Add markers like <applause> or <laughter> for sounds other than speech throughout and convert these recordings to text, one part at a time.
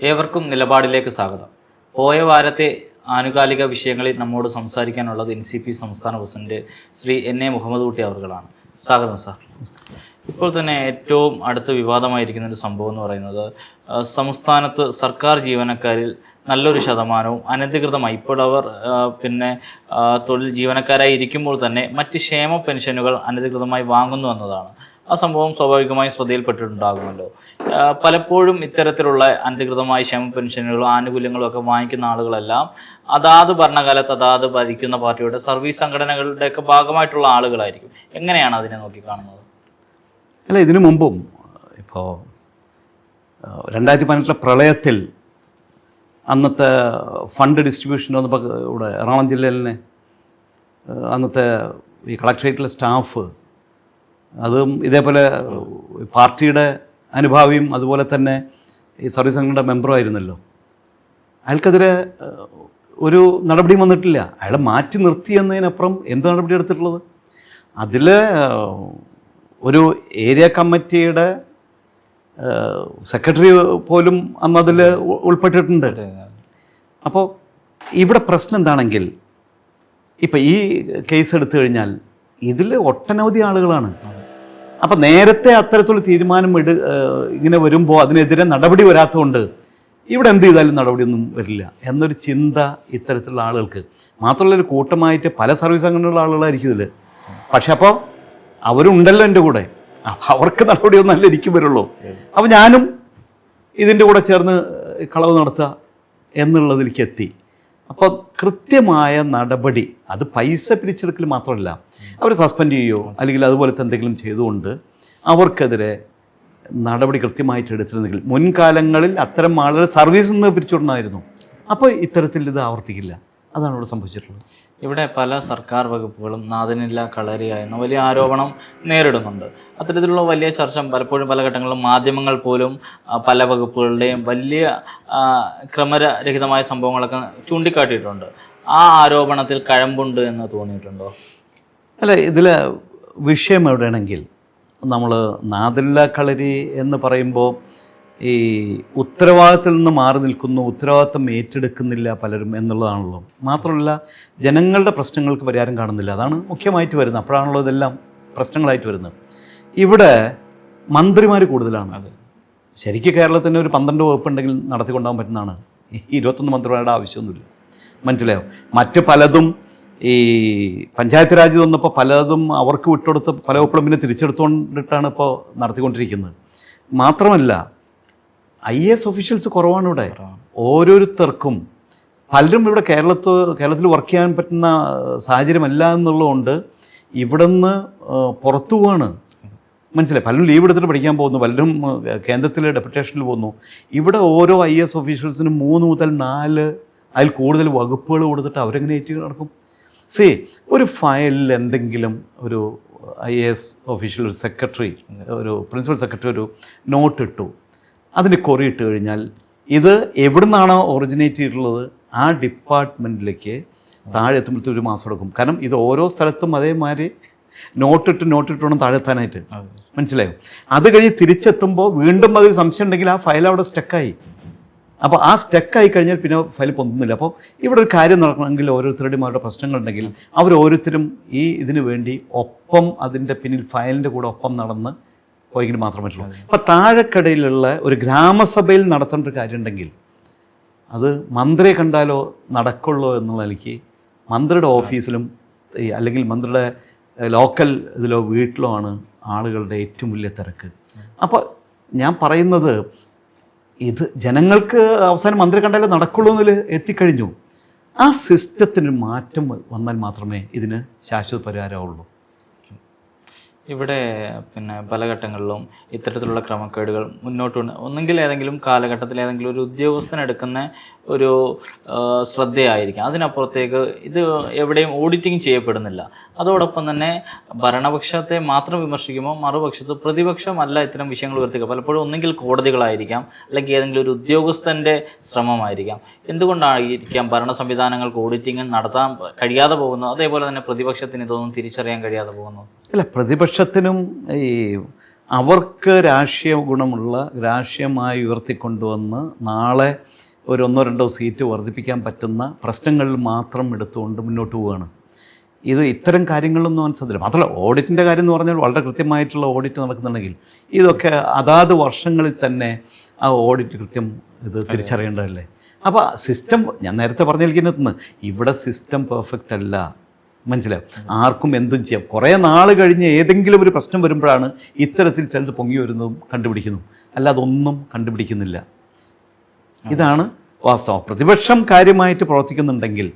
ഏവർക്കും നിലപാടിലേക്ക് സ്വാഗതം. പോയ വാരത്തെ ആനുകാലിക വിഷയങ്ങളിൽ നമ്മോട് സംസാരിക്കാനുള്ളത് എൻ സി പി സംസ്ഥാന president Shri N A Muhammad Kutty അവർകളാണ്. സ്വാഗതം സാർ. ഇപ്പോൾ തന്നെ ഏറ്റവും അടുത്ത വിവാദമായിരിക്കുന്ന ഒരു സംഭവം എന്ന് പറയുന്നത് സംസ്ഥാനത്ത് സർക്കാർ ജീവനക്കാരിൽ നല്ലൊരു ശതമാനവും അനധികൃതമായി ഇപ്പോൾ അവർ പിന്നെ തൊഴിൽ ജീവനക്കാരായി ഇരിക്കുമ്പോൾ തന്നെ മറ്റ് ക്ഷേമ പെൻഷനുകൾ അനധികൃതമായി വാങ്ങുന്നു എന്നതാണ്. ആ സംഭവം സ്വാഭാവികമായും ശ്രദ്ധയിൽപ്പെട്ടിട്ടുണ്ടാകുമല്ലോ. പലപ്പോഴും ഇത്തരത്തിലുള്ള അനധികൃതമായ ക്ഷേമ പെൻഷനുകളും ആനുകൂല്യങ്ങളും ഒക്കെ വാങ്ങിക്കുന്ന ആളുകളെല്ലാം അതാത് ഭരണകാലത്ത് അതാത് ഭരിക്കുന്ന പാർട്ടിയുടെ സർവീസ് സംഘടനകളുടെയൊക്കെ ഭാഗമായിട്ടുള്ള ആളുകളായിരിക്കും. എങ്ങനെയാണ് അതിനെ നോക്കിക്കാണുന്നത് അല്ല ഇതിനു മുമ്പും ഇപ്പോൾ രണ്ടായിരത്തി പതിനെട്ടിലെ പ്രളയത്തിൽ അന്നത്തെ ഫണ്ട് ഡിസ്ട്രിബ്യൂഷൻ വന്നപ്പോൾ ഇവിടെ എറണാകുളം ജില്ലയിൽ തന്നെ അന്നത്തെ ഈ കളക്ട്രേറ്റിലെ സ്റ്റാഫ് അതും ഇതേപോലെ പാർട്ടിയുടെ അനുഭാവിയും അതുപോലെ തന്നെ ഈ സർവീസ് സംഘടനയുടെ മെമ്പറും ആയിരുന്നല്ലോ. അയാൾക്കെതിരെ ഒരു നടപടിയും വന്നിട്ടില്ല. അയാളെ മാറ്റി നിർത്തി എന്നതിനപ്പുറം എന്ത് നടപടി എടുത്തിട്ടുള്ളത്? അതിൽ ഒരു ഏരിയ കമ്മിറ്റിയുടെ സെക്രട്ടറി പോലും അന്ന് അതിൽ ഉൾപ്പെട്ടിട്ടുണ്ട്. അപ്പോൾ ഇവിടെ പ്രശ്നം എന്താണെങ്കിൽ ഇപ്പം ഈ കേസ് എടുത്തു കഴിഞ്ഞാൽ ഇതിൽ ഒട്ടനവധി ആളുകളാണ്. അപ്പം നേരത്തെ അത്തരത്തിലുള്ള തീരുമാനം എടു ഇങ്ങനെ വരുമ്പോൾ അതിനെതിരെ നടപടി വരാത്തതുകൊണ്ട് ഇവിടെ എന്ത് ചെയ്താലും നടപടിയൊന്നും വരില്ല എന്നൊരു ചിന്ത ഇത്തരത്തിലുള്ള ആളുകൾക്ക്. മാത്രമല്ല ഒരു കൂട്ടമായിട്ട് പല സർവീസ് സംഘടനയുള്ള ആളുകളായിരിക്കും ഇതിൽ പക്ഷെ അപ്പോൾ അവരുണ്ടല്ലോ എന്റെ കൂടെ. അവർക്ക് നടപടിയൊന്നും അല്ല ഇരിക്കും വരുള്ളൂ. അപ്പം ഞാനും ഇതിന്റെ കൂടെ ചേർന്ന് കളവ് നടത്തുക എന്നുള്ളതിലേക്ക് എത്തി. അപ്പോൾ കൃത്യമായ നടപടി അത് പൈസ പിരിച്ചെടുക്കൽ മാത്രമല്ല അവർ സസ്പെൻഡ് ചെയ്യുകയോ അല്ലെങ്കിൽ അതുപോലത്തെ എന്തെങ്കിലും ചെയ്തുകൊണ്ട് അവർക്കെതിരെ നടപടി കൃത്യമായിട്ട് എടുത്തിരുന്നെങ്കിൽ മുൻകാലങ്ങളിൽ അത്തരം ആളുകൾ സർവീസിൽ നിന്ന് പിരിച്ചുവിടണമായിരുന്നു. അപ്പോൾ ഇത്തരത്തിൽ ഇത് ആവർത്തിക്കില്ല. അതാണ് ഇവിടെ സംഭവിച്ചിട്ടുള്ളത്. ഇവിടെ പല സർക്കാർ വകുപ്പുകളും നാഥനില്ല കളരിയ എന്ന വലിയ ആരോപണം നേരിടുന്നുണ്ട്. അത്തരത്തിലുള്ള വലിയ ചർച്ച പലപ്പോഴും പല ഘട്ടങ്ങളിലും മാധ്യമങ്ങൾ പോലും പല വകുപ്പുകളുടെയും വലിയ ക്രമരഹിതമായ സംഭവങ്ങളൊക്കെ ചൂണ്ടിക്കാട്ടിയിട്ടുണ്ട്. ആ ആരോപണത്തിൽ കഴമ്പുണ്ട് എന്ന് തോന്നിയിട്ടുണ്ടോ? അല്ല ഇതിൽ വിഷയം എവിടെയാണെങ്കിൽ നമ്മൾ നാദില്ല കളരി എന്ന് പറയുമ്പോൾ ഈ ഉത്തരവാദിത്തത്തിൽ നിന്ന് മാറി നിൽക്കുന്നു ഉത്തരവാദിത്തം ഏറ്റെടുക്കുന്നില്ല പലരും എന്നുള്ളതാണല്ലോ. മാത്രമല്ല ജനങ്ങളുടെ പ്രശ്നങ്ങൾക്ക് പരിഹാരം കാണുന്നില്ല. അതാണ് മുഖ്യമായിട്ട് വരുന്നത്. അപ്പോഴാണല്ലോ ഇതെല്ലാം പ്രശ്നങ്ങളായിട്ട് വരുന്നത്. ഇവിടെ മന്ത്രിമാർ കൂടുതലാണ്. അത്. ശരിക്കും കേരളത്തിന് ഒരു പന്ത്രണ്ട് വകുപ്പുണ്ടെങ്കിൽ നടത്തിക്കൊണ്ടാകാൻ പറ്റുന്നതാണ്. ഈ ഇരുപത്തൊന്ന് മന്ത്രിമാരുടെ ആവശ്യമൊന്നുമില്ല. മനസ്സിലായോ? മറ്റ് പലതും ഈ പഞ്ചായത്ത് രാജ് തന്നപ്പോൾ പലതും അവർക്ക് വിട്ടുകൊടുത്ത് പല വകുപ്പുകളും പിന്നെ തിരിച്ചെടുത്തുകൊണ്ടിട്ടാണ് ഇപ്പോൾ നടത്തിക്കൊണ്ടിരിക്കുന്നത്. മാത്രമല്ല ഐ എസ് ഒഫീഷ്യൽസ് കുറവാണ് ഇവിടെ. ഓരോരുത്തർക്കും പലരും ഇവിടെ കേരളത്ത് കേരളത്തിൽ വർക്ക് ചെയ്യാൻ പറ്റുന്ന സാഹചര്യമല്ല എന്നുള്ളതുകൊണ്ട് ഇവിടുന്ന് പുറത്തു പോവാണ്. മനസ്സിലായി? പലരും ലീവ് എടുത്തിട്ട് പഠിക്കാൻ പോകുന്നു. പലരും കേന്ദ്രത്തിലെ ഡെപ്യൂട്ടേഷനിൽ പോകുന്നു. ഇവിടെ ഓരോ ഐ എസ് ഓഫീഷ്യൽസിനും മൂന്ന് മുതൽ നാല് അതിൽ കൂടുതൽ വകുപ്പുകൾ കൊടുത്തിട്ട് അവരെങ്ങനെ ഏറ്റ് നടക്കും? സി ഒരു ഫയലിൽ എന്തെങ്കിലും ഒരു ഐ എ എസ് ഓഫീഷ്യൽ ഒരു സെക്രട്ടറി ഒരു പ്രിൻസിപ്പൽ സെക്രട്ടറി ഒരു നോട്ട് ഇട്ടു. അതിന് കൊറി ഇട്ട് കഴിഞ്ഞാൽ ഇത് എവിടുന്നാണോ ഒറിജിനേറ്റ് ചെയ്തിട്ടുള്ളത് ആ ഡിപ്പാർട്ട്മെന്റിലേക്ക് താഴെ എത്തുമ്പോഴത്തെ ഒരു മാസം എടുക്കും. കാരണം ഇത് ഓരോ സ്ഥലത്തും അതേമാതിരി നോട്ടിട്ട് നോട്ടിട്ട് വേണം താഴെ എത്താനായിട്ട്. മനസ്സിലായോ? അത് കഴിഞ്ഞ് തിരിച്ചെത്തുമ്പോൾ വീണ്ടും അതിൽ സംശയം ഉണ്ടെങ്കിൽ ആ ഫയൽ അവിടെ സ്റ്റക്കായി. അപ്പോൾ ആ സ്റ്റക്കായി കഴിഞ്ഞാൽ പിന്നെ ഫയൽ പൊന്തുന്നില്ല. അപ്പോൾ ഇവിടെ ഒരു കാര്യം നടക്കണമെങ്കിൽ ഓരോരുത്തരുടെയും അവരുടെ പ്രശ്നങ്ങളുണ്ടെങ്കിൽ അവർ ഓരോരുത്തരും ഈ ഇതിനു വേണ്ടി ഒപ്പം അതിന്റെ പിന്നിൽ ഫയലിന്റെ കൂടെ ഒപ്പം നടന്ന് പോയെങ്കിൽ മാത്രം പറ്റുള്ളൂ. അപ്പോൾ താഴെക്കടയിലുള്ള ഒരു ഗ്രാമസഭയിൽ നടത്തേണ്ട ഒരു കാര്യമുണ്ടെങ്കിൽ അത് മന്ത്രിയെ കണ്ടാലോ നടക്കുള്ളോ എന്നുള്ള എനിക്ക് മന്ത്രിയുടെ ഓഫീസിലും അല്ലെങ്കിൽ മന്ത്രിയുടെ ലോക്കൽ ഇതിലോ വീട്ടിലോ ആണ് ആളുകളുടെ ഏറ്റവും വലിയ തിരക്ക്. അപ്പോൾ ഞാൻ പറയുന്നത് ഇത് ജനങ്ങൾക്ക് അവസാനം മന്ത്രി കണ്ടാലേ നടക്കുള്ളൂ എന്നതിൽ എത്തിക്കഴിഞ്ഞു. ആ സിസ്റ്റത്തിന് മാറ്റം വന്നാൽ മാത്രമേ ഇതിന് ശാശ്വത പരിഹാരമുള്ളൂ ഇവിടെ പിന്നെ പല ഘട്ടങ്ങളിലും ഇത്തരത്തിലുള്ള ക്രമക്കേടുകൾ മുന്നോട്ടുണ്ട് ഒന്നെങ്കിൽ ഏതെങ്കിലും കാലഘട്ടത്തിൽ ഏതെങ്കിലും ഒരു ഉദ്യോഗസ്ഥൻ എടുക്കുന്ന ഒരു ശ്രദ്ധയായിരിക്കാം. അതിനപ്പുറത്തേക്ക് ഇത് എവിടെയും ഓഡിറ്റിംഗ് ചെയ്യപ്പെടുന്നില്ല. അതോടൊപ്പം തന്നെ ഭരണപക്ഷത്തെ മാത്രം വിമർശിക്കുമ്പോൾ മറുപക്ഷത്ത് പ്രതിപക്ഷമല്ല ഇത്തരം വിഷയങ്ങൾ ഉയർത്തുക പലപ്പോഴും ഒന്നെങ്കിൽ കോടതികളായിരിക്കാം അല്ലെങ്കിൽ ഏതെങ്കിലും ഒരു ഉദ്യോഗസ്ഥന്റെ ശ്രമമായിരിക്കാം. എന്തുകൊണ്ടായിരിക്കാം ഭരണ സംവിധാനങ്ങൾക്ക് ഓഡിറ്റിംഗ് നടത്താൻ കഴിയാതെ പോകുന്നു അതേപോലെ തന്നെ പ്രതിപക്ഷത്തിന് ഇതൊന്നും തിരിച്ചറിയാൻ കഴിയാതെ പോകുന്നു അല്ല പ്രതിപക്ഷത്തിനും ഈ അവർക്ക് രാഷ്ട്രീയ ഗുണമുള്ള രാഷ്ട്രീയമായി ഉയർത്തിക്കൊണ്ടുവന്ന് നാളെ ഒരു ഒന്നോ രണ്ടോ സീറ്റ് വർദ്ധിപ്പിക്കാൻ പറ്റുന്ന പ്രശ്നങ്ങളിൽ മാത്രം എടുത്തുകൊണ്ട് മുന്നോട്ട് പോവുകയാണ്. ഇത് ഇത്തരം കാര്യങ്ങളൊന്നും ശ്രദ്ധില്ല. മാത്രമല്ല ഓഡിറ്റിന്റെ കാര്യം എന്ന് പറഞ്ഞാൽ വളരെ കൃത്യമായിട്ടുള്ള ഓഡിറ്റ് നടക്കുന്നുണ്ടെങ്കിൽ ഇതൊക്കെ അതാത് വർഷങ്ങളിൽ തന്നെ ആ ഓഡിറ്റ് കൃത്യം ഇത് തിരിച്ചറിയേണ്ടതല്ലേ? അപ്പോൾ സിസ്റ്റം ഞാൻ നേരത്തെ പറഞ്ഞിരിക്കുന്നത് ഇവിടെ സിസ്റ്റം പെർഫെക്റ്റ് അല്ല. മനസ്സിലാവും ആർക്കും എന്തും ചെയ്യാം. കുറേ നാൾ കഴിഞ്ഞ് ഏതെങ്കിലും ഒരു പ്രശ്നം വരുമ്പോഴാണ് ഇത്തരത്തിൽ ചിലത് പൊങ്ങി വരുന്നതും കണ്ടുപിടിക്കുന്നതും. അല്ലാതൊന്നും കണ്ടുപിടിക്കുന്നില്ല. ഇതാണ് വാസ്തവം. പ്രതിപക്ഷം കാര്യമായിട്ട് പ്രവർത്തിക്കുന്നുണ്ടെങ്കിൽ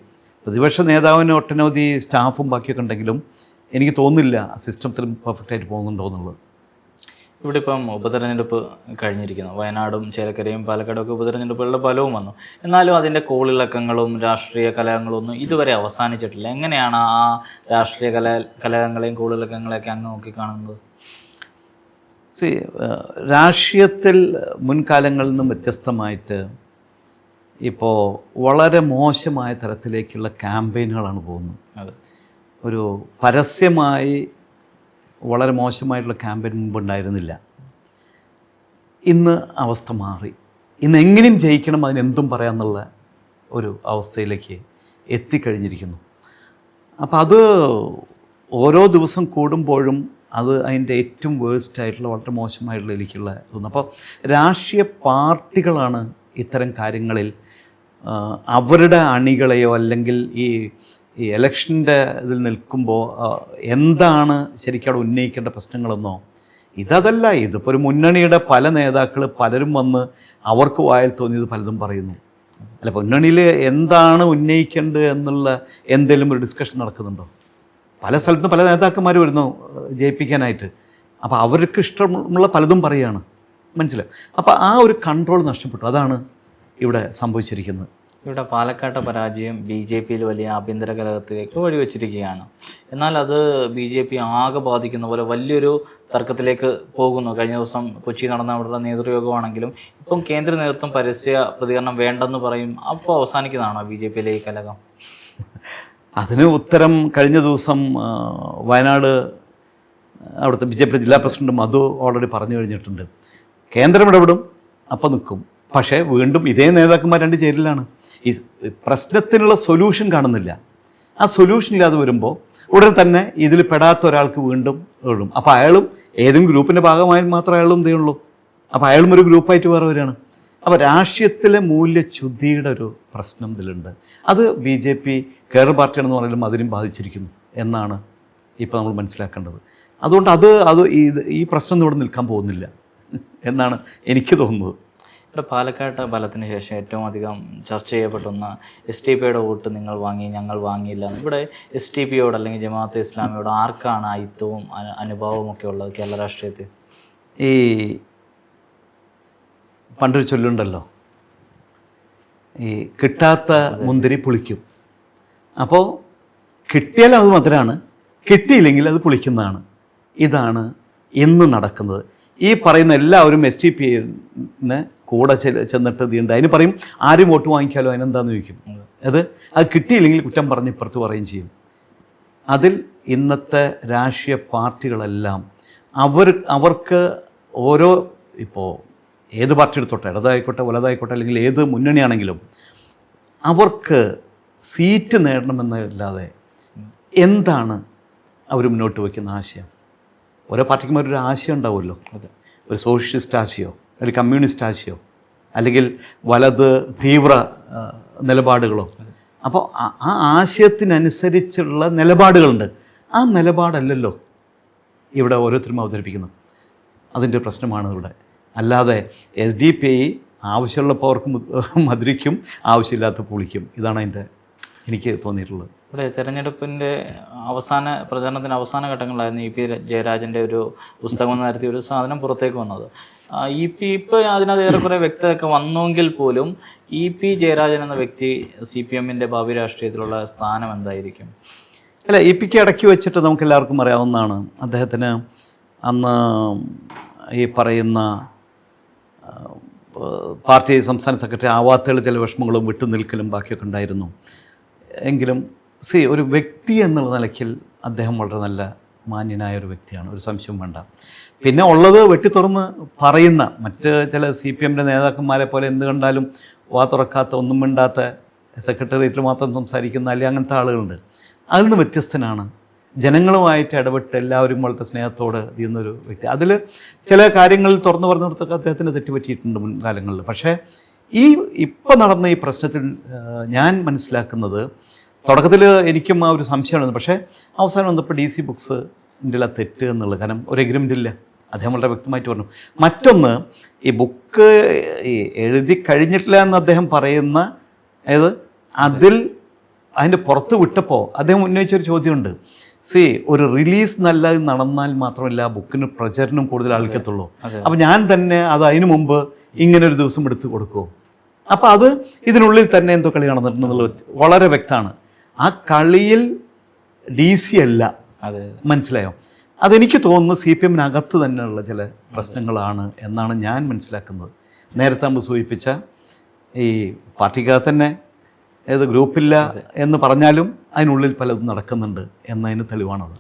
പ്രതിപക്ഷ നേതാവിന് ഒട്ടനവധി സ്റ്റാഫും ബാക്കിയൊക്കെ ഉണ്ടെങ്കിലും എനിക്ക് തോന്നുന്നില്ല സിസ്റ്റത്തിൽ പെർഫെക്റ്റ് ആയിട്ട് പോകുന്നുണ്ടോ എന്നുള്ളത്. ഇവിടെ ഇപ്പം ഉപതെരഞ്ഞെടുപ്പ് കഴിഞ്ഞിരിക്കുന്നു. വയനാടും ചേലക്കരയും പാലക്കാടും ഒക്കെ ഉപതെരഞ്ഞെടുപ്പുകളുടെ ഫലവും വന്നു. എന്നാലും അതിന്റെ കോളിളക്കങ്ങളും രാഷ്ട്രീയ കലഹങ്ങളും ഒന്നും ഇതുവരെ അവസാനിച്ചിട്ടില്ല. എങ്ങനെയാണ് ആ രാഷ്ട്രീയ കല കലഹങ്ങളെയും കോളിളക്കങ്ങളെയൊക്കെ അങ്ങ് നോക്കി കാണുന്നത് സി രാഷ്ട്രീയത്തിൽ മുൻകാലങ്ങളിൽ നിന്നും വ്യത്യസ്തമായിട്ട് ഇപ്പോൾ വളരെ മോശമായ തരത്തിലേക്കുള്ള ക്യാമ്പയിനുകളാണ് പോകുന്നത്. ഒരു പരസ്യമായി വളരെ മോശമായിട്ടുള്ള ക്യാമ്പയിൻ മുമ്പ് ഉണ്ടായിരുന്നില്ല. ഇന്ന് അവസ്ഥ മാറി. ഇന്ന് എങ്ങനെയും ജയിക്കണം അതിനെന്തും പറയാമെന്നുള്ള ഒരു അവസ്ഥയിലേക്ക് എത്തിക്കഴിഞ്ഞിരിക്കുന്നു. അപ്പം അത് ഓരോ ദിവസം കൂടുമ്പോഴും അത് അതിന്റെ ഏറ്റവും വേഴ്സ്റ്റ് ആയിട്ടുള്ള വളരെ മോശമായിട്ടുള്ള എനിക്കുള്ള തോന്നുന്നു. അപ്പോൾ രാഷ്ട്രീയ പാർട്ടികളാണ് ഇത്തരം കാര്യങ്ങളിൽ അവരുടെ അണികളെയോ അല്ലെങ്കിൽ ഈ ഈ ഇലക്ഷന്റെ ഇതിൽ നിൽക്കുമ്പോൾ എന്താണ് ശരിക്കും അവിടെ ഉന്നയിക്കേണ്ട പ്രശ്നങ്ങളെന്നോ? ഇതല്ല ഇതിപ്പോൾ ഒരു മുന്നണിയുടെ പല നേതാക്കൾ പലരും വന്ന് അവർക്ക് വായിൽ തോന്നിയത് പലതും പറയുന്നു. അല്ല മുന്നണിയിൽ എന്താണ് ഉന്നയിക്കേണ്ടത് എന്നുള്ള എന്തെങ്കിലും ഒരു ഡിസ്കഷൻ നടക്കുന്നുണ്ടോ? പല സ്ഥലത്തും പല നേതാക്കന്മാർ വരുന്നു ജയിപ്പിക്കാനായിട്ട്. അപ്പോൾ അവർക്ക് ഇഷ്ടമുള്ള പലതും പറയുകയാണ്. മനസ്സിലായി? അപ്പോൾ ആ ഒരു കൺട്രോൾ നഷ്ടപ്പെട്ടു. അതാണ് ഇവിടെ സംഭവിച്ചിരിക്കുന്നത്. ഇവിടെ പാലക്കാട്ടെ പരാജയം ബി ജെ പിയിൽ വലിയ ആഭ്യന്തര കലഹത്തിലേക്ക് വഴിവെച്ചിരിക്കുകയാണ്. എന്നാൽ അത് ബി ജെ പി ആകെ ബാധിക്കുന്ന പോലെ വലിയൊരു തർക്കത്തിലേക്ക് പോകുന്നു. കഴിഞ്ഞ ദിവസം കൊച്ചി നടന്ന അവരുടെ നേതൃയോഗമാണെങ്കിലും ഇപ്പം കേന്ദ്ര നേതൃത്വം പരസ്യ പ്രതികരണം വേണ്ടെന്ന് പറയും. അപ്പോൾ അവസാനിക്കുന്നതാണോ ബി ജെ പിയിലെ ഈ കലഹം? <laughs> അതിന് ഉത്തരം കഴിഞ്ഞ ദിവസം വയനാട് അവിടുത്തെ ബി ജെ പി ജില്ലാ പ്രസിഡന്റ് മധു ഓൾറെഡി പറഞ്ഞു കഴിഞ്ഞിട്ടുണ്ട്. കേന്ദ്രം ഇടപെടും അപ്പം നിൽക്കും പക്ഷേ വീണ്ടും ഇതേ നേതാക്കന്മാർ രണ്ട് ചേരിലാണ്. ഈ പ്രശ്നത്തിനുള്ള സൊല്യൂഷൻ കാണുന്നില്ല. ആ സൊല്യൂഷൻ ഇല്ലാതെ വരുമ്പോൾ ഉടൻ തന്നെ ഇതിൽ പെടാത്ത ഒരാൾക്ക് വീണ്ടും ഇടും അപ്പോൾ അയാളും ഏതെങ്കിലും ഗ്രൂപ്പിന്റെ ഭാഗമായാൽ മാത്രമേ അയാളും ഇതേ ഉള്ളൂ. അപ്പോൾ അയാളും ഒരു ഗ്രൂപ്പായിട്ട് വേറെ വരികയാണ്. അപ്പോൾ രാഷ്ട്രീയത്തിലെ മൂല്യച്യുതിയുടെ ഒരു പ്രശ്നം ഇതിലുണ്ട്. അത് ബി ജെ പി കേരള പാർട്ടിയാണെന്ന് പറഞ്ഞാലും അതിനും ബാധിച്ചിരിക്കുന്നു എന്നാണ് ഇപ്പോൾ നമ്മൾ മനസ്സിലാക്കേണ്ടത്. അതുകൊണ്ട് അത് അത് ഇത് ഈ പ്രശ്നം ഇവിടെ നിൽക്കാൻ പോകുന്നില്ല എന്നാണ് എനിക്ക് തോന്നുന്നത്. ഇവിടെ പാലക്കാട്ട് ഫലത്തിന് ശേഷം ഏറ്റവും അധികം ചർച്ച ചെയ്യപ്പെട്ടുന്ന എസ് ടി പിയുടെ വോട്ട് നിങ്ങൾ വാങ്ങി ഞങ്ങൾ വാങ്ങിയില്ല. ഇവിടെ എസ് ടി പിയോട് അല്ലെങ്കിൽ ജമാഅത്ത് ഇസ്ലാമിയോട് ആർക്കാണ് അയിത്തവും അനുഭവവും ഒക്കെ ഉള്ളത് കേരള രാഷ്ട്രീയത്തിൽ? ഈ പണ്ടൊരു ചൊല്ലുണ്ടല്ലോ. ഈ കിട്ടാത്ത മുന്തിരി പുളിക്കും. അപ്പോൾ കിട്ടിയാൽ അത് മധുരമാണ് കിട്ടിയില്ലെങ്കിൽ അത് പുളിക്കുന്നതാണ്. ഇതാണ് ഇന്ന് നടക്കുന്നത്. ഈ പറയുന്ന എല്ലാവരും എസ് ടി പി എന്നെ കൂടെ ചെ- ചെന്നിട്ട് ഇതുണ്ട് അതിന് പറയും ആരും വോട്ട് വാങ്ങിക്കാലോ അതിനെന്താന്ന് ചോദിക്കും. അത് അത് കിട്ടിയില്ലെങ്കിൽ കുറ്റം പറഞ്ഞ് ഇപ്പുറത്ത് പറയുകയും ചെയ്യും. അതിൽ ഇന്നത്തെ രാഷ്ട്രീയ പാർട്ടികളെല്ലാം അവർ അവർക്ക് ഓരോ ഇപ്പോൾ ഏത് പാർട്ടി എടുത്തോട്ടെ ഇടതായിക്കോട്ടെ വലതായിക്കോട്ടെ അല്ലെങ്കിൽ ഏത് മുന്നണിയാണെങ്കിലും അവർക്ക് സീറ്റ് നേടണമെന്നല്ലാതെ എന്താണ് അവർ മുന്നോട്ട് വയ്ക്കുന്ന ആശയം? ഓരോ പാർട്ടിക്കും ഒരു ആശയം ഉണ്ടാവുമല്ലോ. ഒരു സോഷ്യലിസ്റ്റ് ആശയോ ഒരു കമ്മ്യൂണിസ്റ്റ് ആശയോ അല്ലെങ്കിൽ വലത് തീവ്ര നിലപാടുകളോ. അപ്പോൾ ആ- ആ ആശയത്തിനനുസരിച്ചുള്ള നിലപാടുകളുണ്ട്. ആ നിലപാടല്ലല്ലോ ഇവിടെ ഓരോരുത്തരും അവതരിപ്പിക്കുന്നത്. അതിന്റെ പ്രശ്നമാണ് ഇവിടെ അല്ലാതെ എസ് ഡി പി ഐ ആവശ്യമുള്ളപ്പോൾ അവർക്ക് <laughs> മധുരിക്കും ആവശ്യമില്ലാത്ത പുളിക്കും. ഇതാണ് അതിന്റെ എനിക്ക് തോന്നിയിട്ടുള്ളത്. ഇവിടെ തെരഞ്ഞെടുപ്പിന്റെ അവസാന പ്രചാരണത്തിന്റെ അവസാന ഘട്ടങ്ങളിലായിരുന്നു ഇ പി ജയരാജന്റെ ഒരു പുസ്തകം നടത്തിയ ഒരു സാധനം പുറത്തേക്ക് വന്നത്. ഇ പി ഇപ്പോൾ അതിനകത്ത് ഏറെക്കുറെ വ്യക്തതയൊക്കെ വന്നുവെങ്കിൽ പോലും ഇ പി ജയരാജൻ എന്ന വ്യക്തി സി പി എമ്മിന്റെ ഭാവി രാഷ്ട്രീയത്തിലുള്ള സ്ഥാനം എന്തായിരിക്കും? അല്ല ഇ പിക്ക് അടക്കി വെച്ചിട്ട് നമുക്ക് എല്ലാവർക്കും അറിയാവുന്നതാണ്. അദ്ദേഹത്തിന് അന്ന് ഈ പറയുന്ന പാർട്ടി സംസ്ഥാന സെക്രട്ടറി ആവാത്തകൾ ചില വിഷമങ്ങളും വിട്ടുനിൽക്കലും ബാക്കിയൊക്കെ ഉണ്ടായിരുന്നു. എങ്കിലും സി ഒരു വ്യക്തി എന്നുള്ള നിലയ്ക്കിൽ അദ്ദേഹം വളരെ നല്ല മാന്യനായ ഒരു വ്യക്തിയാണ്. ഒരു സംശയവും വേണ്ട. പിന്നെ ഉള്ളത് വെട്ടിത്തുറന്ന് പറയുന്ന മറ്റ് ചില സി പി എമ്മിന്റെ നേതാക്കന്മാരെ പോലെ എന്ത് കണ്ടാലും വാ തുറക്കാത്ത ഒന്നും മിണ്ടാത്ത സെക്രട്ടേറിയറ്റിൽ മാത്രം സംസാരിക്കുന്ന അല്ലെങ്കിൽ അങ്ങനത്തെ ആളുകളുണ്ട്. അതിൽ നിന്ന് വ്യത്യസ്തനാണ് ജനങ്ങളുമായിട്ട് ഇടപെട്ട് എല്ലാവരും വളരെ സ്നേഹത്തോടെ ചെയ്യുന്നൊരു വ്യക്തി. അതിൽ ചില കാര്യങ്ങൾ തുറന്നു പറഞ്ഞിടത്തൊക്കെ അദ്ദേഹത്തിന് തെറ്റുപറ്റിയിട്ടുണ്ട് മുൻകാലങ്ങളിൽ. പക്ഷേ ഈ ഇപ്പോൾ നടന്ന ഈ പ്രശ്നത്തിൽ ഞാൻ മനസ്സിലാക്കുന്നത് തുടക്കത്തിൽ എനിക്കും ആ ഒരു സംശയമാണ് പക്ഷേ അവസാനം വന്നപ്പോൾ ഡി സി ബുക്സ് ആ തെറ്റ് എന്നുള്ളത് കാരണം ഒരു എഗ്രിമെന്റ് ഇല്ല. അദ്ദേഹം വളരെ വ്യക്തമായിട്ട് പറഞ്ഞു. മറ്റൊന്ന് ഈ ബുക്ക് എഴുതി കഴിഞ്ഞിട്ടില്ല എന്ന് അദ്ദേഹം പറയുന്ന അതായത് അതിൽ അതിന്റെ പുറത്ത് വിട്ടപ്പോൾ അദ്ദേഹം ഉന്നയിച്ചൊരു ചോദ്യമുണ്ട്. സി ഒരു റിലീസ് നല്ല നടന്നാൽ മാത്രമല്ല ആ ബുക്കിന് പ്രചരണം കൂടുതൽ ആൾക്കത്തുള്ളൂ. അപ്പം ഞാൻ തന്നെ അത് അതിനു മുമ്പ് ഇങ്ങനെ ഒരു ദിവസം എടുത്തു കൊടുക്കുമോ അപ്പം അത് ഇതിനുള്ളിൽ തന്നെ എന്തോ കളി നടന്നിട്ടുണ്ടെന്നുള്ളത് വളരെ വ്യക്തമാണ്. ആ കളിയിൽ ഡി സി അല്ല. അതെ. മനസ്സിലായോ? അതെനിക്ക് തോന്നുന്നു സി പി എമ്മിനകത്ത് തന്നെയുള്ള ചില പ്രശ്നങ്ങളാണ് എന്നാണ് ഞാൻ മനസ്സിലാക്കുന്നത്. നേരത്തെ നമ്മൾ സൂചിപ്പിച്ച ഈ പാർട്ടിക്കകത്ത് തന്നെ ഏത് ഗ്രൂപ്പില്ല എന്ന് പറഞ്ഞാലും അതിനുള്ളിൽ പലതും നടക്കുന്നുണ്ട് എന്നതിന് തെളിവാണത്.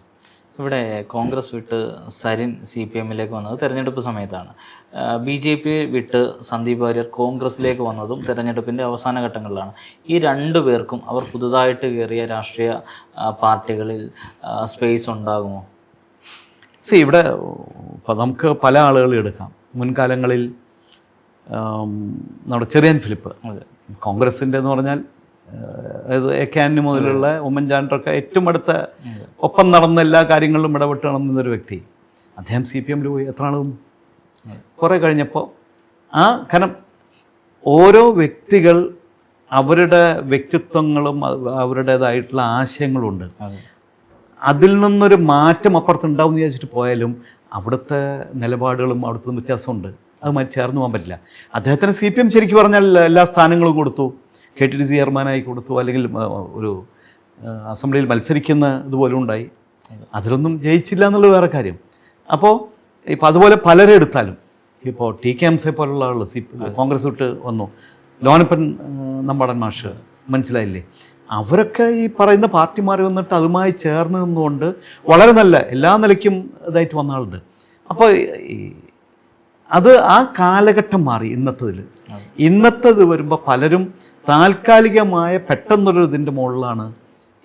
ഇവിടെ കോൺഗ്രസ് വിട്ട് സരിൻ സി പി എമ്മിലേക്ക് വന്നത് തെരഞ്ഞെടുപ്പ് സമയത്താണ്. ബി ജെ പി വിട്ട് സന്ദീപ് വാര്യർ കോൺഗ്രസിലേക്ക് വന്നതും തെരഞ്ഞെടുപ്പിന്റെ അവസാന ഘട്ടങ്ങളിലാണ്. ഈ രണ്ടു പേർക്കും അവർ പുതുതായിട്ട് കയറിയ രാഷ്ട്രീയ പാർട്ടികളിൽ സ്പേസ് ഉണ്ടാകുമോ? സി ഇവിടെ നമുക്ക് പല ആളുകൾ എടുക്കാം. മുൻകാലങ്ങളിൽ നമ്മുടെ ചെറിയൻ ഫിലിപ്പ്. കോൺഗ്രസിന്റെ എന്ന് പറഞ്ഞാൽ അതായത് എ കെ ആന്റണി മുതലുള്ള ഉമ്മൻചാണ്ടൊക്കെ ഏറ്റവും അടുത്ത ഒപ്പം നടന്ന എല്ലാ കാര്യങ്ങളിലും ഇടപെട്ട് നടന്നൊരു വ്യക്തി. അദ്ദേഹം സി പി എമ്മിൽ പോയി എത്ര നാൾ നിന്നു? കുറേ കഴിഞ്ഞപ്പോൾ ആ കാരണം ഓരോ വ്യക്തികൾ അവരുടെ വ്യക്തിത്വങ്ങളും അവ- അവരുടേതായിട്ടുള്ള ആശയങ്ങളുണ്ട്. അതെ. അതിൽ നിന്നൊരു മാറ്റം അപ്പുറത്ത് ഉണ്ടാവും എന്ന് വിചാരിച്ചിട്ട് പോയാലും അവിടുത്തെ നിലപാടുകളും അവിടുത്തെ വ്യത്യാസമുണ്ട്. അതുമായി ചേർന്ന് പോകാൻ പറ്റില്ല. അദ്ദേഹത്തിന് സി പി എം ശരിക്കും പറഞ്ഞാൽ എല്ലാ സ്ഥാനങ്ങളും കൊടുത്തു. കെ ടി ഡി സി ചെയർമാനായി കൊടുത്തു അല്ലെങ്കിൽ ഒരു അസംബ്ലിയിൽ മത്സരിക്കുന്ന ഇതുപോലും ഉണ്ടായി. അതിലൊന്നും ജയിച്ചില്ല എന്നുള്ളത് വേറെ കാര്യം. അപ്പോൾ ഇപ്പോൾ അതുപോലെ പലരെ എടുത്താലും ഇപ്പോൾ ടി കെ എംസെ പോലുള്ള ആളുകൾ സി കോൺഗ്രസ് വിട്ട് വന്നു. ലോനപ്പൻ നമ്മടൻ മാഷ് മനസ്സിലായില്ലേ? അവരൊക്കെ ഈ പറയുന്ന പാർട്ടി പാർട്ടിമാർ വന്നിട്ട് അതുമായി ചേർന്ന് നിന്നുകൊണ്ട് വളരെ നല്ല എല്ലാ നിലയ്ക്കും ഇതായിട്ട് വന്ന ആളുണ്ട്. അപ്പോൾ അത് ആ കാലഘട്ടം മാറി ഇന്നത്തതിൽ ഇന്നത്തത് വരുമ്പോൾ പലരും താൽക്കാലികമായ പെട്ടെന്നൊരു ഇതിന്റെ മുകളിലാണ്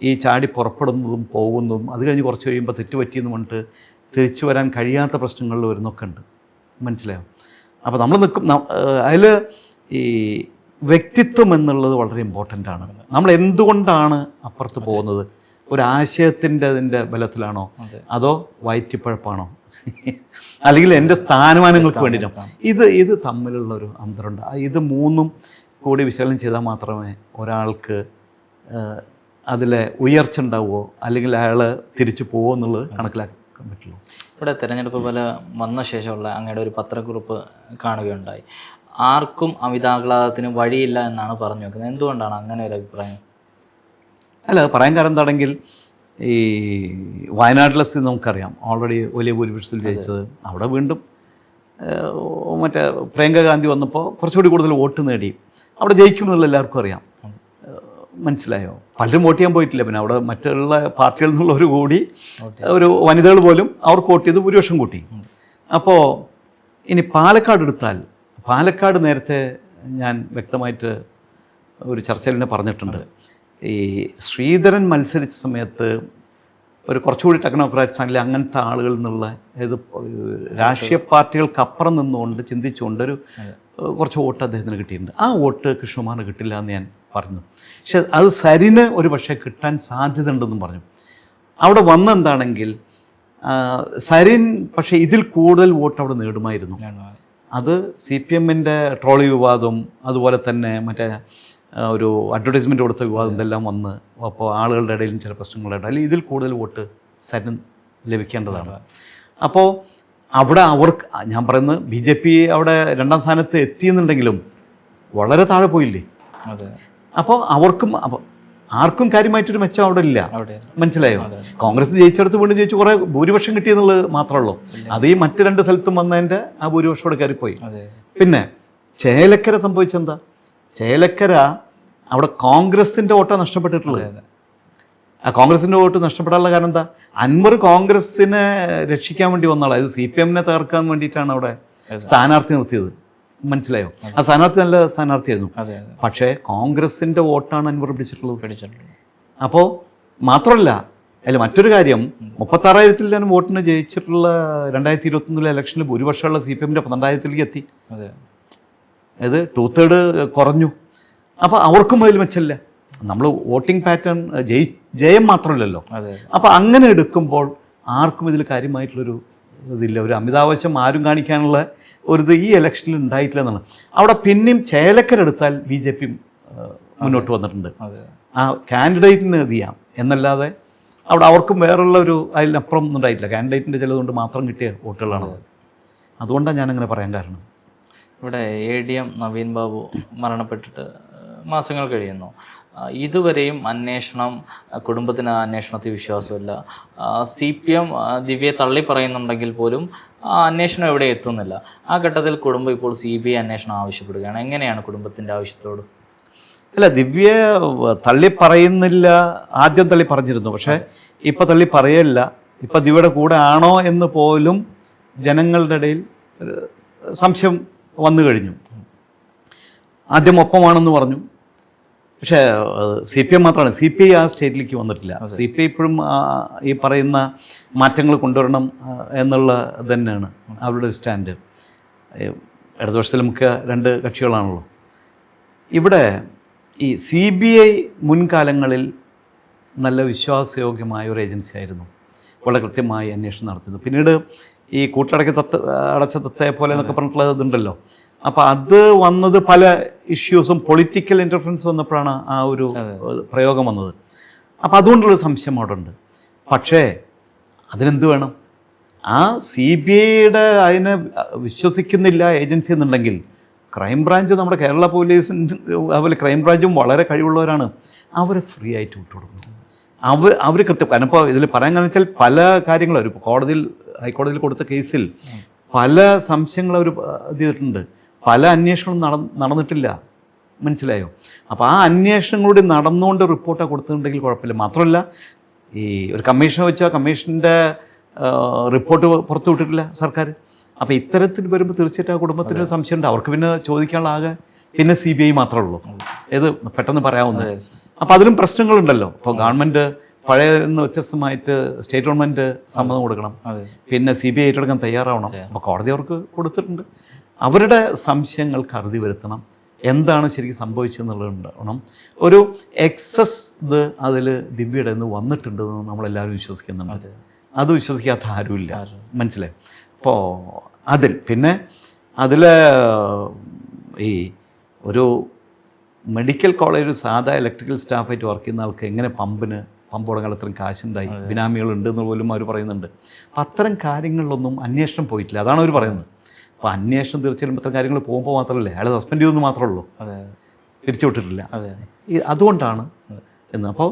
ഈ ചാടി പുറപ്പെടുന്നതും പോകുന്നതും അത് കഴിഞ്ഞ് കുറച്ച് കഴിയുമ്പോൾ തെറ്റുപറ്റിയെന്ന് പറഞ്ഞിട്ട് തിരിച്ചു വരാൻ കഴിയാത്ത പ്രശ്നങ്ങളിൽ വരുന്നൊക്കെ ഉണ്ട്. മനസ്സിലായോ? അപ്പോൾ നമ്മൾ നിൽക്കും അതിൽ ഈ വ്യക്തിത്വം എന്നുള്ളത് വളരെ ഇമ്പോർട്ടന്റ് ആണ്. നമ്മൾ എന്തുകൊണ്ടാണ് അപ്പുറത്ത് പോകുന്നത്? ഒരു ആശയത്തിന്റെ അതിന്റെ ബലത്തിലാണോ? അതെ. വയറ്റിപ്പഴപ്പാണോ? അല്ലെങ്കിൽ എന്റെ സ്ഥാനമാനങ്ങൾക്ക് വേണ്ടിയിട്ടോ ഇത് ഇത് തമ്മിലുള്ള ഒരു അന്തരമുണ്ട്. ഇത് മൂന്നും കൂടി വിശകലനം ചെയ്താൽ മാത്രമേ ഒരാൾക്ക് അതിലെ ഉയർച്ച ഉണ്ടാവുമോ അല്ലെങ്കിൽ അയാൾ തിരിച്ചു പോവോ എന്നുള്ളത് കണക്കിലാക്കാൻ പറ്റുള്ളൂ. ഇവിടെ തിരഞ്ഞെടുപ്പ് പോലെ വന്ന ശേഷമുള്ള അങ്ങയുടെ ഒരു പത്രക്കുറിപ്പ് കാണുകയുണ്ടായി. ആർക്കും അമിതാഹ്ലാദത്തിന് വഴിയില്ല എന്നാണ് പറഞ്ഞു വെക്കുന്നത്. എന്തുകൊണ്ടാണ് അങ്ങനെ ഒരു അഭിപ്രായം? അല്ല പറയാൻ കാരണം എന്താണെങ്കിൽ ഈ വയനാട്ടിലെ സ്ഥിതി നമുക്കറിയാം. ഓൾറെഡി വലിയ ഭൂരിപക്ഷത്തിൽ ജയിച്ചത് അവിടെ വീണ്ടും മറ്റേ പ്രിയങ്ക ഗാന്ധി വന്നപ്പോൾ കുറച്ചുകൂടി കൂടുതൽ വോട്ട് നേടി. അവിടെ ജയിക്കും എന്നുള്ള എല്ലാവർക്കും അറിയാം. മനസ്സിലായോ? പലരും വോട്ട് ചെയ്യാൻ പോയിട്ടില്ല. പിന്നെ അവിടെ മറ്റുള്ള പാർട്ടികളിൽ നിന്നുള്ളവർ കൂടി ഒരു വനിതകൾ പോലും അവർക്ക് വോട്ട് ചെയ്ത് ഭൂരിപക്ഷം കൂട്ടി. അപ്പോൾ ഇനി പാലക്കാട് എടുത്താൽ പാലക്കാട് നേരത്തെ ഞാൻ വ്യക്തമായിട്ട് ഒരു ചർച്ചയിൽ തന്നെ പറഞ്ഞിട്ടുണ്ട്. ഈ ശ്രീധരൻ മത്സരിച്ച സമയത്ത് ഒരു കുറച്ചുകൂടി ടെക്നോക്രാറ്റ്സ് ആണെങ്കിൽ അങ്ങനത്തെ ആളുകളിൽ നിന്നുള്ള ഏത് രാഷ്ട്രീയ പാർട്ടികൾക്കപ്പുറം നിന്നുകൊണ്ട് ചിന്തിച്ചുകൊണ്ട് ഒരു കുറച്ച് വോട്ട് അദ്ദേഹത്തിന് കിട്ടിയിട്ടുണ്ട്. ആ വോട്ട് കൃഷ്ണകുമാറിന് കിട്ടില്ല എന്ന് ഞാൻ പറഞ്ഞു. പക്ഷെ അത് സരിന് ഒരു പക്ഷേ കിട്ടാൻ സാധ്യത ഉണ്ടെന്നും പറഞ്ഞു. അവിടെ വന്നെന്താണെങ്കിൽ സരിൻ പക്ഷേ ഇതിൽ കൂടുതൽ വോട്ട് അവിടെ നേടുമായിരുന്നു. അത് സി പി എമ്മിന്റെ ട്രോളി വിവാദം അതുപോലെ തന്നെ മറ്റേ ഒരു അഡ്വർടൈസ്മെന്റ് കൊടുത്ത വിവാദം ഇതെല്ലാം വന്ന് അപ്പോൾ ആളുകളുടെ ഇടയിലും ചില പ്രശ്നങ്ങളുടെ ഇടയിൽ ഇതിൽ കൂടുതൽ വോട്ട് സരിൻ ലഭിക്കേണ്ടതാണ്. അപ്പോൾ അവിടെ അവർക്ക് ഞാൻ പറയുന്നത് ബി ജെ പി അവിടെ രണ്ടാം സ്ഥാനത്ത് എത്തിയെന്നുണ്ടെങ്കിലും വളരെ താഴെ പോയില്ലേ? അപ്പോൾ അവർക്കും അപ്പോൾ ആർക്കും കാര്യമായിട്ടൊരു മെച്ചം അവിടെ ഇല്ല. മനസ്സിലായോ? കോൺഗ്രസ് ജയിച്ചെടുത്ത് വീണ്ടും ജയിച്ചു കുറേ ഭൂരിപക്ഷം കിട്ടിയെന്നുള്ളത് മാത്രമേ ഉള്ളൂ. അത് ഈ മറ്റ് രണ്ട് സ്ഥലത്തും വന്നതിന്റെ ആ ഭൂരിപക്ഷം അവിടെ കയറിപ്പോയി. പിന്നെ ചേലക്കര സംഭവിച്ചെന്താ? ചേലക്കര അവിടെ കോൺഗ്രസിന്റെ വോട്ടാണ് നഷ്ടപ്പെട്ടിട്ടുള്ളത്. ആ കോൺഗ്രസിന്റെ വോട്ട് നഷ്ടപ്പെടാനുള്ള കാരണം എന്താ? അൻവർ കോൺഗ്രസിനെ രക്ഷിക്കാൻ വേണ്ടി വന്നാളാണ് ഇത് സി പി എമ്മിനെ തകർക്കാൻ വേണ്ടിയിട്ടാണ് അവിടെ സ്ഥാനാർത്ഥി നിർത്തിയത്. മനസ്സിലായോ? ആ സ്ഥാനാർത്ഥി നല്ല സ്ഥാനാർത്ഥിയായിരുന്നു. പക്ഷേ കോൺഗ്രസിന്റെ വോട്ടാണ് അൻവർ പിടിച്ചിട്ടുള്ളത്. അപ്പോൾ മാത്രമല്ല അല്ല മറ്റൊരു കാര്യം. മുപ്പത്താറായിരത്തിൽ ഞാൻ വോട്ടിന് ജയിച്ചിട്ടുള്ള രണ്ടായിരത്തി ഇരുപത്തൊന്നിലെ ഇലക്ഷനിൽ ഭൂരിപക്ഷമുള്ള സി പി എമ്മിന്റെ പന്ത്രണ്ടായിരത്തിലേക്ക് എത്തി. അതായത് ടൂ തേർഡ് കുറഞ്ഞു. അപ്പോൾ അവർക്കും അതിൽ മെച്ചമില്ല. നമ്മൾ വോട്ടിംഗ് പാറ്റേൺ ജയി ജയം മാത്രമല്ലല്ലോ. അപ്പോൾ അങ്ങനെ എടുക്കുമ്പോൾ ആർക്കും ഇതിൽ കാര്യമായിട്ടുള്ളൊരു ഇതില്ല. ഒരു അമിതാവശ്യം ആരും കാണിക്കാനുള്ള ഒരു ഇത് ഈ ഇലക്ഷനിൽ ഉണ്ടായിട്ടില്ല എന്നാണ്. അവിടെ പിന്നെയും ചേലക്കരെടുത്താൽ ബി ജെ പി മുന്നോട്ട് വന്നിട്ടുണ്ട്. ആ കാൻഡിഡേറ്റിന് ഇത് ചെയ്യാം. എന്നല്ലാതെ അവിടെ അവർക്കും വേറുള്ള ഒരു അതിനപ്പുറം ഒന്നും ഉണ്ടായിട്ടില്ല. കാൻഡിഡേറ്റിന്റെ ചിലതുകൊണ്ട് മാത്രം കിട്ടിയ വോട്ടുകളാണത്. അത്. അതുകൊണ്ടാണ് ഞാനങ്ങനെ പറയാൻ കാരണം. ഇവിടെ A D M Naveen Babu മരണപ്പെട്ടിട്ട് മാസങ്ങൾ കഴിയുന്നു. ഇതുവരെയും അന്വേഷണം കുടുംബത്തിന് അന്വേഷണത്തിൽ വിശ്വാസമില്ല. സി പി എം ദിവ്യയെ തള്ളി പറയുന്നുണ്ടെങ്കിൽ പോലും ആ അന്വേഷണം എവിടെ എത്തുന്നില്ല. ആ ഘട്ടത്തിൽ കുടുംബം ഇപ്പോൾ സി ബി ഐ അന്വേഷണം ആവശ്യപ്പെടുകയാണ്. എങ്ങനെയാണ് കുടുംബത്തിന്റെ ആവശ്യത്തോട്? അല്ല ദിവ്യ തള്ളി പറയുന്നില്ല. ആദ്യം തള്ളി പറഞ്ഞിരുന്നു. പക്ഷേ ഇപ്പം തള്ളി പറയല്ല. ഇപ്പം ദിവ്യയുടെ കൂടെ ആണോ എന്ന് പോലും ജനങ്ങളുടെ ഇടയിൽ സംശയം വന്നു കഴിഞ്ഞു. ആദ്യം ഒപ്പമാണെന്ന് പറഞ്ഞു. പക്ഷേ സി പി എം മാത്രമാണ് സി പി ഐ ആ സ്റ്റേറ്റിലേക്ക് വന്നിട്ടില്ല. സി പി ഐ ഇപ്പോഴും ഈ പറയുന്ന മാറ്റങ്ങൾ കൊണ്ടുവരണം എന്നുള്ള തന്നെയാണ് അവരുടെ ഒരു സ്റ്റാൻഡ്. ഇടതുപക്ഷത്തിൽ നമുക്ക് രണ്ട് കക്ഷികളാണല്ലോ. ഇവിടെ ഈ സി ബി ഐ മുൻകാലങ്ങളിൽ നല്ല വിശ്വാസയോഗ്യമായ ഒരു ഏജൻസി ആയിരുന്നു. വളരെ കൃത്യമായി അന്വേഷണം നടത്തുന്നു പിന്നീട് ഈ കൂട്ടടക്ക തത്ത് അടച്ച തത്തയെ പോലെ എന്നൊക്കെ പറഞ്ഞിട്ടുള്ള ഇതുണ്ടല്ലോ. അപ്പോൾ അത് വന്നത് പല ഇഷ്യൂസും പൊളിറ്റിക്കൽ ഇന്റർഫറൻസ് വന്നപ്പോഴാണ് ആ ഒരു പ്രയോഗം വന്നത്. അപ്പോൾ അതുകൊണ്ടുള്ള സംശയം അവിടെ ഉണ്ട് പക്ഷേ അതിനെന്ത് വേണം? ആ സി ബി ഐയുടെ അതിനെ വിശ്വസിക്കുന്നില്ല ഏജൻസി എന്നുണ്ടെങ്കിൽ ക്രൈം ബ്രാഞ്ച് നമ്മുടെ കേരള പോലീസിന്റെ അതുപോലെ ക്രൈം ബ്രാഞ്ചും വളരെ കഴിവുള്ളവരാണ്. അവരെ ഫ്രീ ആയിട്ട് വിട്ടുകൊടുക്കും അവർ അവർ കൃത്യം കാരണം ഇപ്പോൾ ഇതിൽ പറയാൻ കാരണം വെച്ചാൽ പല കാര്യങ്ങളും ഒരു കോടതിയിൽ ഹൈക്കോടതിയിൽ കൊടുത്ത കേസിൽ പല സംശയങ്ങൾ അവർ ചെയ്തിട്ടുണ്ട്. പല അന്വേഷണവും നട നടന്നിട്ടില്ല. മനസ്സിലായോ? അപ്പോൾ ആ അന്വേഷണങ്ങളൂടെ നടന്നുകൊണ്ട് റിപ്പോർട്ടാണ് കൊടുത്തിട്ടുണ്ടെങ്കിൽ കുഴപ്പമില്ല. മാത്രമല്ല ഈ ഒരു കമ്മീഷൻ വെച്ചാൽ കമ്മീഷന്റെ റിപ്പോർട്ട് പുറത്തു വിട്ടിട്ടില്ല സർക്കാർ അപ്പോൾ ഇത്തരത്തിൽ വരുമ്പോൾ തീർച്ചയായിട്ടും ആ കുടുംബത്തിന് സംശയമുണ്ട്. അവർക്ക് പിന്നെ ചോദിക്കാനുള്ള ആകെ പിന്നെ സി ബി ഐ മാത്രമേ ഉള്ളൂ. ഏത് പെട്ടെന്ന് പറയാവുന്നത് അപ്പോൾ അതിലും പ്രശ്നങ്ങളുണ്ടല്ലോ. ഇപ്പോൾ ഗവൺമെന്റ് പഴയ നിന്ന് വ്യത്യസ്തമായിട്ട് സ്റ്റേറ്റ് ഗവൺമെന്റ് സമ്മതം കൊടുക്കണം. പിന്നെ സി ബി ഐ ഏറ്റെടുക്കാൻ തയ്യാറാവണം. അപ്പോൾ കോടതി അവർക്ക് കൊടുത്തിട്ടുണ്ട്. അവരുടെ സംശയങ്ങൾ അറുതി വരുത്തണം. എന്താണ് ശരിക്കും സംഭവിച്ചതെന്നുള്ളത് ഉണ്ടാവണം ഒരു എക്സസ് ഇത് അതിൽ ദിവ്യയുടെ നിന്ന് വന്നിട്ടുണ്ടെന്ന് നമ്മളെല്ലാവരും വിശ്വസിക്കുന്നുണ്ട്. അത്. വിശ്വസിക്കാത്ത ആരുമില്ല. മനസ്സിലായി? അപ്പോൾ അതിൽ പിന്നെ അതിൽ ഈ ഒരു മെഡിക്കൽ കോളേജ് ഒരു സാധാ ഇലക്ട്രിക്കൽ സ്റ്റാഫായിട്ട് വർക്ക് ചെയ്യുന്ന ആൾക്ക് എങ്ങനെ പമ്പിന് പമ്പ് തുടങ്ങാൻ അത്രയും കാശുണ്ടായി? ബിനാമികളുണ്ട് എന്ന് പോലും അവർ പറയുന്നുണ്ട്. അപ്പം അത്തരം കാര്യങ്ങളിലൊന്നും അന്വേഷണം പോയിട്ടില്ല. അതാണ് അവർ പറയുന്നത്. അപ്പോൾ അന്വേഷണം തീർച്ചയായും ഇത്ര കാര്യങ്ങൾ പോകുമ്പോൾ മാത്രമല്ലേ അയാളെ സസ്പെൻഡ് ചെയ്യുമെന്ന് മാത്രമേ ഉള്ളൂ അതെ തിരിച്ചു വിട്ടിട്ടില്ല. അതുകൊണ്ടാണ് എന്ന്. അപ്പോൾ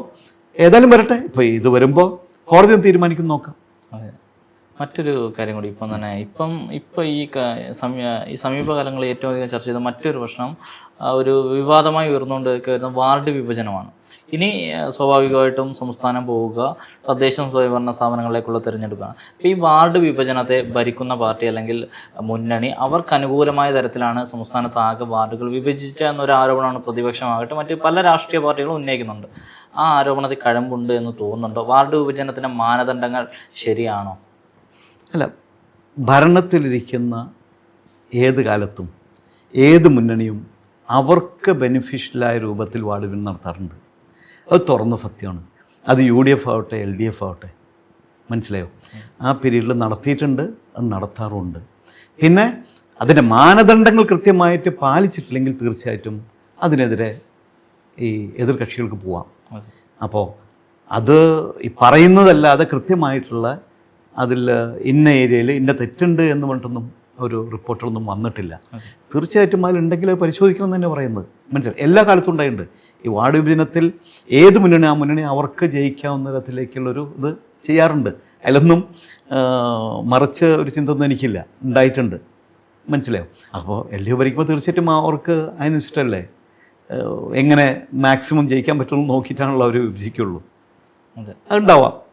ഏതായാലും വരട്ടെ. ഇപ്പോൾ ഇത് വരുമ്പോൾ കോടതി തീരുമാനിക്കും നോക്കാം. അതെ. മറ്റൊരു കാര്യം കൂടി ഇപ്പം തന്നെ ഇപ്പം ഇപ്പം ഈ സമയ ഈ സമീപകാലങ്ങളിൽ ഏറ്റവും അധികം ചർച്ച ചെയ്ത മറ്റൊരു പ്രശ്നം ഒരു വിവാദമായി ഉയർന്നുകൊണ്ട് വരുന്ന വാർഡ് വിഭജനമാണ്. ഇനി സ്വാഭാവികമായിട്ടും സംസ്ഥാനം പോവുക തദ്ദേശ സ്വയംഭരണ സ്ഥാപനങ്ങളിലേക്കുള്ള തിരഞ്ഞെടുപ്പാണ്. അപ്പോൾ ഈ വാർഡ് വിഭജനത്തെ ഭരിക്കുന്ന പാർട്ടി അല്ലെങ്കിൽ മുന്നണി അവർക്ക് അനുകൂലമായ തരത്തിലാണ് സംസ്ഥാനത്ത് ആകെ വാർഡുകൾ വിഭജിച്ച എന്നൊരു ആരോപണമാണ് പ്രതിപക്ഷമാകട്ടെ മറ്റ് പല രാഷ്ട്രീയ പാർട്ടികളും ഉന്നയിക്കുന്നുണ്ട്. ആ ആരോപണത്തിൽ കഴമ്പുണ്ട് എന്ന് തോന്നുന്നുണ്ടോ? വാർഡ് വിഭജനത്തിന്റെ മാനദണ്ഡങ്ങൾ ശരിയാണോ? അല്ല. ഭരണത്തിലിരിക്കുന്ന ഏത് കാലത്തും ഏത് മുന്നണിയും അവർക്ക് ബെനിഫിഷ്യലായ രൂപത്തിൽ വാർഡ് വിൻ നടത്താറുണ്ട്. അത് തുറന്ന സത്യമാണ്. അത് യു ഡി എഫ് ആവട്ടെ എൽ ഡി എഫ് ആവട്ടെ. മനസ്സിലായോ? ആ പീരീഡിൽ നടത്തിയിട്ടുണ്ട് അത് നടത്താറുമുണ്ട്. പിന്നെ അതിന്റെ മാനദണ്ഡങ്ങൾ കൃത്യമായിട്ട് പാലിച്ചിട്ടില്ലെങ്കിൽ തീർച്ചയായിട്ടും അതിനെതിരെ ഈ എതിർകക്ഷികൾക്ക് പോവാം. അപ്പോൾ അത് ഈ പറയുന്നതല്ലാതെ കൃത്യമായിട്ടുള്ള അതിൽ ഇന്ന ഏരിയയിൽ ഇന്ന തെറ്റുണ്ട് എന്ന് പറഞ്ഞിട്ടൊന്നും ഒരു റിപ്പോർട്ടൊന്നും വന്നിട്ടില്ല. തീർച്ചയായിട്ടും അതിലുണ്ടെങ്കിൽ അത് പരിശോധിക്കണം എന്ന് തന്നെ പറയുന്നത്. മനസ്സിലായി? എല്ലാ കാലത്തും ഉണ്ടായിട്ടുണ്ട്. ഈ വാർഡ് വിഭജനത്തിൽ ഏത് മുന്നണി ആ മുന്നണി അവർക്ക് ജയിക്കാവുന്ന തരത്തിലേക്കുള്ളൊരു ഇത് ചെയ്യാറുണ്ട്. അതിലൊന്നും മറച്ച് ഒരു ചിന്ത ഒന്നും എനിക്കില്ല. ഉണ്ടായിട്ടുണ്ട്. മനസ്സിലായോ? അപ്പോൾ എൽ ഡി എഫ് ഭരിക്കുമ്പോൾ തീർച്ചയായിട്ടും അവർക്ക് അതിനനുസരിച്ചിട്ടല്ലേ എങ്ങനെ മാക്സിമം ജയിക്കാൻ പറ്റുള്ളൂ നോക്കിയിട്ടാണല്ലോ അവർ വിഭജിക്കുള്ളൂ അതെ. അതുണ്ടാവാം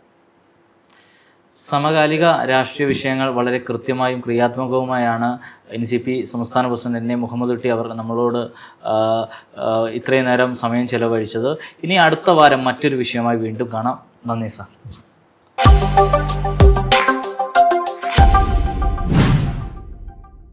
സമകാലിക രാഷ്ട്രീയ വിഷയങ്ങൾ വളരെ കൃത്യമായും ക്രിയാത്മകവുമായാണ് എൻ സി പി സംസ്ഥാന president N A Muhammad Kutty അവർ നമ്മളോട് ഇത്രയും നേരം സമയം ചെലവഴിച്ചത്. ഇനി അടുത്ത വാരം മറ്റൊരു വിഷയമായി വീണ്ടും കാണാം. നന്ദി സാർ.